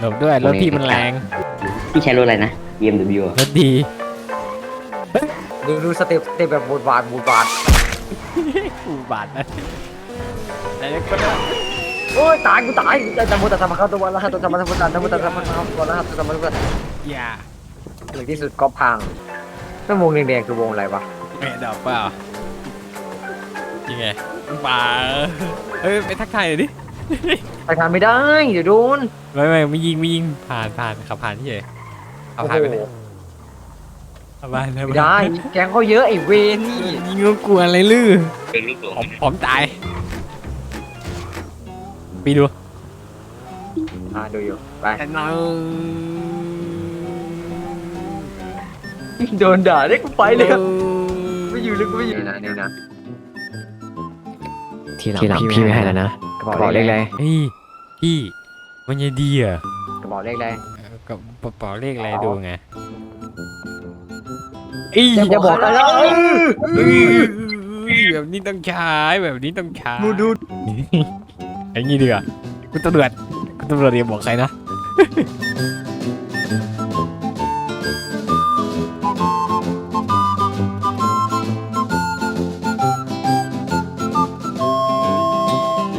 หลบด้วยรถพี่มันแรงพี่ใช้รถอะไรนะ BMW รถดีดูดูสเต็ปสเต็ปแบบบูดบาดบูดบาดอูบาทนะแต่เล็กก็ได้โอ้ยตายกูตายจะจะมุตตะมาเข้าตัวละตัวจะมาทำการจะมุตตะมาเข้าตัวละตัวจะมาตัวอย่าหรือที่สุดก็พังแล้ววงแดงๆคือวงอะไรวะไม่ดอกเปล่ายังไงป่าเฮ้ยไปทักทายหน่อยดิ ไปทานไม่ได้เดี๋ยวโดนไม่ไม่ไม่ยิงไม่ยิงผ่านผ่านขับผ่านที่เฉยเอาผ่านไปเลยเอาผ่านเลยไม่ได้แกงเขาเยอะไอ้เวรนี่ยิงก็กลัวอะไรลือเป็นลูกหลผมผมตายไปดูอ่าดูอยู่ไปแต่น้องโดนด่าได้กูไปเลยไม่อยู่เลยกูไม่อยู่นะนี่นะทีหลังพี่ไม่ให้แล้วนะ กระบอกเลขอะไรเฮ้ยพี่มันยังดีอะกระบอกเลขอะไรเออกับกระเป๋าเลขอะไรดูไงอีจะบอกอะไรแล้วเฮ้ยแบบนี้ต้องใช้แบบนี้ต้องใช้ดูดูไอ้งี้ดีกว่าคุณตำรวจคุณตำรวจอย่าบอกใครนะ